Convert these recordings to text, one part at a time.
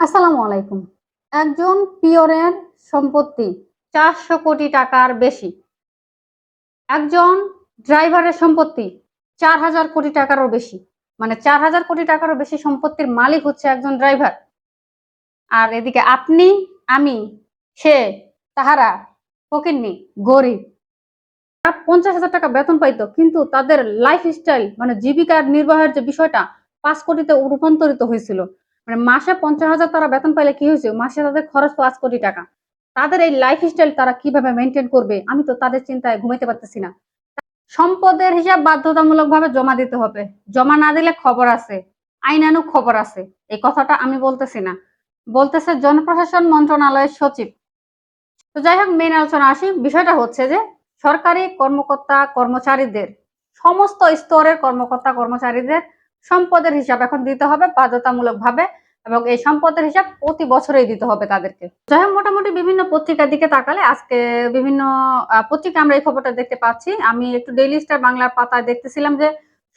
আসসালামু আলাইকুম। একজন পিওরের সম্পত্তি চারশো কোটি টাকার বেশি। একজন ড্রাইভারের সম্পত্তি চার হাজার কোটি টাকারও বেশি। মানে চার হাজার কোটি টাকারও বেশি সম্পত্তির মালিক হচ্ছে একজন ড্রাইভার। আর এদিকে আপনি, আমি, সে, তাহারা ফকিরনি গরিব। তারা পঞ্চাশ হাজার টাকা বেতন পাইতো, কিন্তু তাদের লাইফ স্টাইল মানে জীবিকার নির্বাহের যে বিষয়টা, পাঁচ কোটিতে রূপান্তরিত হয়েছিল। মানে মাসে পঞ্চাশ হাজার তারা বেতন পাইলে কি হয়েছে? মাসে তাদের খরচ পাঁচ কোটি টাকা। তাদের এই লাইফ স্টাইল তারা কীভাবে মেনটেন করবে? আমি তো তাদের চিন্তায় ঘুমাইতে পারতেছি না। সম্পদের হিসাব বাধ্যতামূলক ভাবে জমা দিতে হবে। জমা না দিলে খবর আছে। আইনানুক খবর আছে। এই কথাটা আমি বলতেছি না। বলতেছে জনপ্রশাসন মন্ত্রণালয়ের সচিব। তো যাই হোক মেন আলোচনা আসি। বিষয়টা হচ্ছে যে, সরকারি কর্মকর্তা কর্মচারীদের, সমস্ত স্তরের কর্মকর্তা কর্মচারীদের সম্পদের হিসাব এখন দিতে হবে বাধ্যতামূলক ভাবে এবং এই সম্পদের হিসাব প্রতি বছরেই দিতে হবে তাদেরকে। যাই মোটামুটি বিভিন্ন পত্রিকার দিকে তাকালে আজকে বিভিন্ন পত্রিকা আমরা এই খবরটা দেখতে পাচ্ছি। আমি একটু ডেইলি স্টার বাংলার পাতায় দেখতেছিলাম যে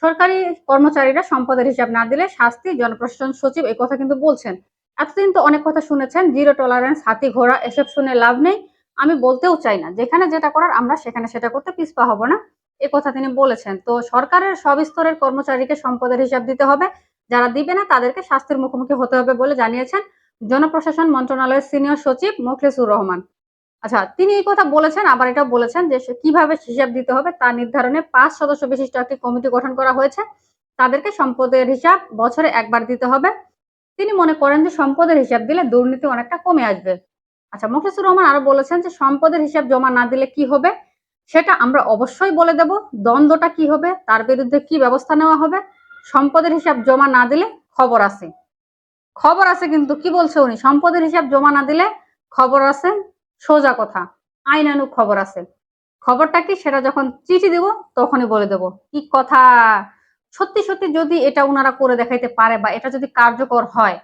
সরকারি কর্মচারীরা সম্পদের হিসাব না দিলে শাস্তি, জনপ্রশাসন সচিব এই কথা কিন্তু বলছেন। এতদিন তো অনেক কথা শুনেছেন, জিরো টলারেন্স হাতি ঘোড়া, এসব শুনে লাভ নেই। আমি বলতেও চাই না, যেখানে যেটা করার আমরা সেখানে সেটা করতে পিছপা হব না। এ কথা তিনি বলেছেন। তো সরকারের সব স্তরের কর্মচারীকে সম্পদের হিসাব দিতে হবে। যারা দিবে না, তাদেরকে শাস্তির মুখোমুখি হতে হবে বলে জানিয়েছেন জনপ্রশাসন মন্ত্রণালয়ের সিনিয়র সচিব মোখলেসুর রহমান। আচ্ছা তিনি এই কথা বলেছেন, আবার এটা বলেছেন যে কীভাবে হিসাব দিতে হবে তা নির্ধারণে পাঁচ সদস্য বিশিষ্ট একটি কমিটি গঠন করা হয়েছে। তাদেরকে সম্পদের হিসাব বছরে একবার দিতে হবে। তিনি মনে করেন যে সম্পদের হিসাব দিলে দুর্নীতি অনেকটা কমে আসবে। আচ্ছা মুখলেসুর রহমান আরও বলেছেন যে সম্পদের হিসাব জমা না দিলে কি হবে? সেটা আমরা অবশ্যই বলে দেব, দ্বন্দ্বটা কি হবে, তার বিরুদ্ধে কি ব্যবস্থা নেওয়া হবে, সম্পদের হিসাব জমা না দিলে খবর আছে। খবর আছে কিন্তু কি বলছে উনি? সম্পদের হিসাব জমা না দিলে খবর আছে, সোজা কথা আইনানুক খবর আছে। খবরটা কি? সেটা যখন চিঠি দিব, তখনই বলে দেব। কি কথা? সত্যি সত্যি যদি এটা ওনারা করে দেখাইতে পারে বা এটা যদি কার্যকর হয়,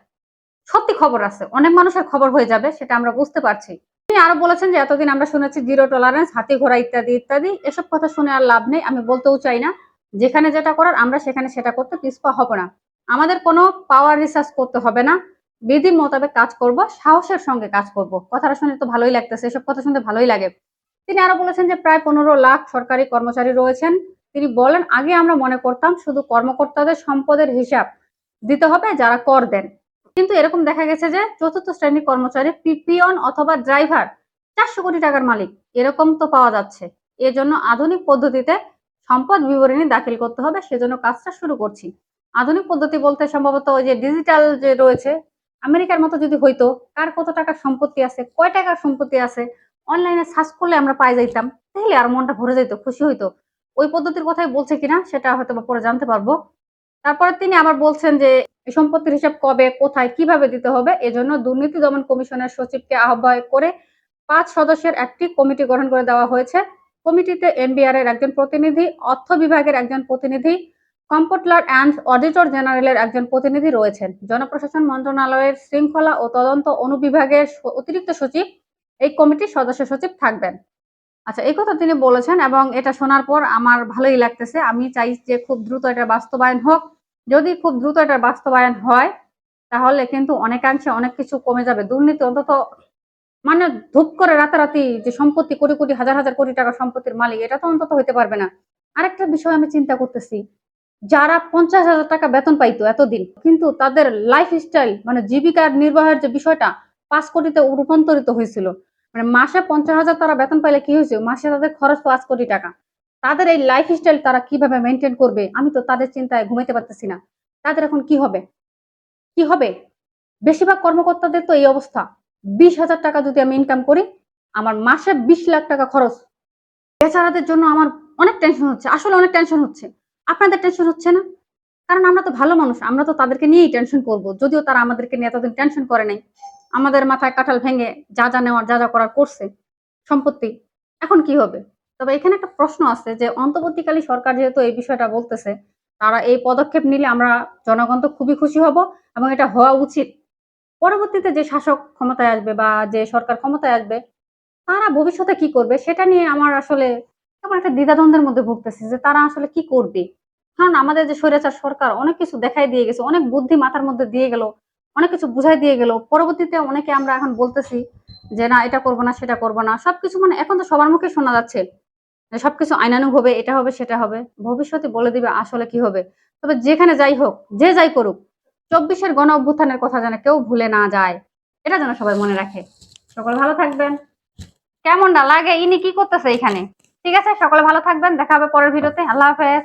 সত্যি খবর আছে। অনেক মানুষের খবর হয়ে যাবে, সেটা আমরা বুঝতে পারছি। তিনি আরও বলেছেন যে এতদিন আমরা শুনেছি জিরো টলারেন্স হাতি ঘোড়া ইত্যাদি ইত্যাদি। এসব কথা শুনে আর লাভ নেই, আমি বলতেও চাই না। যেখানে যেটা করার, আমরা সেখানে সেটা করতে পিছপা হব না। আমাদের কোনো পাওয়ার রিসার্চ করতে হবে না। বিধি মোতাবেক কাজ করব, সাহসের সঙ্গে কাজ করব। কথাটা শুনে তো ভালোই লাগতেছে, এসব কথা শুনতে ভালোই লাগে। তিনি আরও বলেছেন যে প্রায় পনেরো লাখ সরকারি কর্মচারী রয়েছেন। তিনি বলেন, আগে আমরা মনে করতাম শুধু কর্মকর্তাদের সম্পদের হিসাব দিতে হবে, যারা কর দেন। কিন্তু এরকম দেখা গেছে যে চতুর্থ শ্রেণির কর্মচারী, পিপিয়ন অথবা ড্রাইভার চারশো কোটি টাকার মালিক। এরকম তো পাওয়া যাচ্ছে। এজন্য আধুনিক পদ্ধতিতে সম্পদ বিবরণী দাখিল করতে হবে, সেজন্য কাজটা শুরু করছি। আধুনিক পদ্ধতি বলতে সম্ভবত ওই যে ডিজিটাল যে রয়েছে, আমেরিকার মতো যদি হইতো, কার কত টাকার সম্পত্তি আছে, কয় টাকার সম্পত্তি আছে, অনলাইনে সার্চ করলে আমরা পাই যাইতাম, তাহলে আর মনটা ভরে যাইতো, খুশি হইতো। ওই পদ্ধতির কথাই বলছে কিনা, সেটা হয়তো পরে জানতে পারব। তারপরে তিনি আবার বলছেন যে সম্পত্তির হিসাব কবে, কোথায়, কীভাবে দিতে হবে, এজন্য দুর্নীতি দমন কমিশনের সচিবকে আহ্বায়ক করে পাঁচ সদস্যের একটি কমিটি গঠন করে দেওয়া হয়েছে। কমিটিতে এনবিআর এর একজন প্রতিনিধি, অর্থ বিভাগের একজন প্রতিনিধি, কম্পোটলার অ্যান্ড অডিটর জেনারেলের একজন প্রতিনিধি রয়েছেন। জনপ্রশাসন মন্ত্রণালয়ের শৃঙ্খলা ও তদন্ত অনুবিভাগের অতিরিক্ত সচিব, এই কমিটির সদস্য সচিব থাকবেন। আচ্ছা এই কথা তিনি বলেছেন এবং এটা শোনার পর আমার ভালোই লাগতেছে। আমি চাই যে খুব দ্রুত এটা বাস্তবায়ন হোক। যদি খুব দ্রুত এটার বাস্তবায়ন হয়, তাহলে কিন্তু অনেকাংশে অনেক কিছু কমে যাবে। দুর্নীতি অন্তত মানে ধূপ করে রাতারাতি যে সম্পত্তি, কোটি কোটি, হাজার হাজার কোটি টাকা সম্পত্তির মালিক, এটা তো অন্তত হইতে পারবে না। আরেকটা বিষয় আমি চিন্তা করতেছি, যারা পঞ্চাশ হাজার টাকা বেতন পাইতো এতদিন, কিন্তু তাদের লাইফ স্টাইল মানে জীবিকার নির্বাহের যে বিষয়টা, পাঁচ কোটিতে রূপান্তরিত হয়েছিল। মানে মাসে পঞ্চাশ হাজার তারা বেতন পাইলে কি হয়েছে? মাসে তাদের খরচ পাঁচ কোটি টাকা। তাদের এই লাইফ স্টাইল তারা কীভাবে মেনটেন করবে? আমি তো তাদের চিন্তায় ঘুমাইতে পারতেছি না। তাদের এখন কি হবে? কি হবে? বেশিরভাগ কর্মকর্তাদের তো এই অবস্থা। বিশ হাজার টাকা যদি আমি ইনকাম করি, আমার মাসে বিশ লাখ টাকা খরচ। বেচারাদের জন্য আমার অনেক টেনশন হচ্ছে। আসলে অনেক টেনশন হচ্ছে। আপনাদের টেনশন হচ্ছে না? কারণ আমরা তো ভালো মানুষ। আমরা তো তাদেরকে নিয়েই টেনশন করব। যদিও তারা আমাদেরকে নিয়ে এতদিন টেনশন করে নাই। আমাদের মাথায় কাঁঠাল ভেঙে যা যা নেওয়ার, যা যা করার করছে, সম্পত্তি, এখন কি হবে? তবে এখানে একটা প্রশ্ন আছে যে, অন্তর্বর্তীকালী সরকার যেহেতু এই বিষয়টা বলতেছে, তারা এই পদক্ষেপ নিলে আমরা জনগণ তো খুবই খুশি হব এবং এটা হওয়া উচিত। পরবর্তীতে যে শাসক ক্ষমতায় আসবে বা যে সরকার ক্ষমতায় আসবে, তারা ভবিষ্যতে কি করবে সেটা নিয়ে আমার আসলে কেমন একটা দ্বিধাদ্বন্দ্বের মধ্যে ভুগতেছি যে, তারা আসলে কি করবে? কারণ আমাদের যে স্বৈরাচার সরকার অনেক কিছু দেখাই দিয়ে গেছে, অনেক বুদ্ধি মাথার মধ্যে দিয়ে গেল অনেক কিছু বুঝাই দিয়ে গেল। পরবর্তীতে অনেকে আমরা এখন বলতেছি যে, না, এটা করব না, সেটা করব না। সবকিছু মানে এখন তো সবার মুখে শোনা যাচ্ছে সবকিছু আইনানুগ হবে, এটা হবে, সেটা হবে। ভবিষ্যতে বলে দিবে আসলে কি হবে। তবে যেখানে যাই হোক, যে যাই করুক, চব্বিশের গণ অভ্যুত্থানের কথা যেন কেউ ভুলে না যায়, এটা যেন সবাই মনে রাখে। সকলে ভালো থাকবেন। কেমনটা লাগে? ইনি কি করতেছে এখানে? ঠিক আছে, সকলে ভালো থাকবেন। দেখা হবে পরের ভিডিওতে। আল্লাহ হাফেজ।